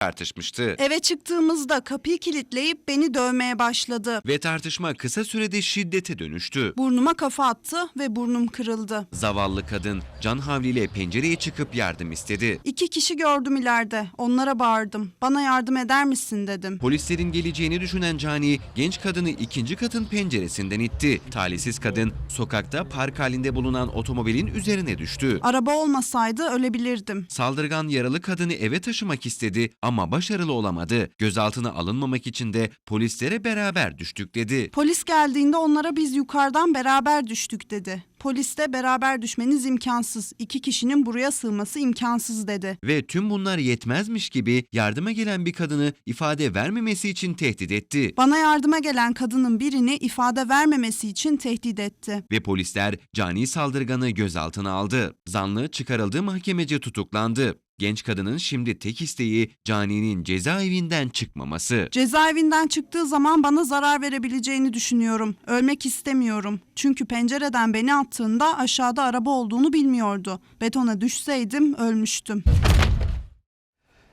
tartışmıştı. Eve çıktığımızda kapıyı kilitleyip beni dövmeye başladı. Ve tartışma kısa sürede şiddete dönüştü. Burnuma kafa attı ve burnum kırıldı. Zavallı kadın can havliyle pencereye çıkıp yardım istedi. İki kişi gördüm ileride. Onlara bağırdım. Bana yardım eder misin dedim. Polislerin geleceğini düşünen Cani genç kadını ikinci katın penceresinden itti. Talihsiz kadın sokakta park halinde bulunan otomobilin üzerine düştü. Araba olmasaydı ölebilirdim. Saldırgan yaralı kadını eve taşımak istedi ama başarılı olamadı. Gözaltına alınmamak için de polislere beraber düştük dedi. Polis geldiğinde onlara biz yukarıdan beraber düştük dedi. Polis de beraber düşmeniz imkansız. İki kişinin buraya sığması imkansız dedi. Ve tüm bunlar yetmezmiş gibi yardıma gelen bir kadını ifade vermemesi için tehdit etti. Bana yardıma gelen kadının birini ifade vermemesi için tehdit etti. Ve polisler cani saldırganı gözaltına aldı. Zanlı çıkarıldı mahkemece tutuklandı. Genç kadının şimdi tek isteği caninin cezaevinden çıkmaması. Cezaevinden çıktığı zaman bana zarar verebileceğini düşünüyorum. Ölmek istemiyorum. Çünkü pencereden beni attığında aşağıda araba olduğunu bilmiyordu. Betona düşseydim ölmüştüm.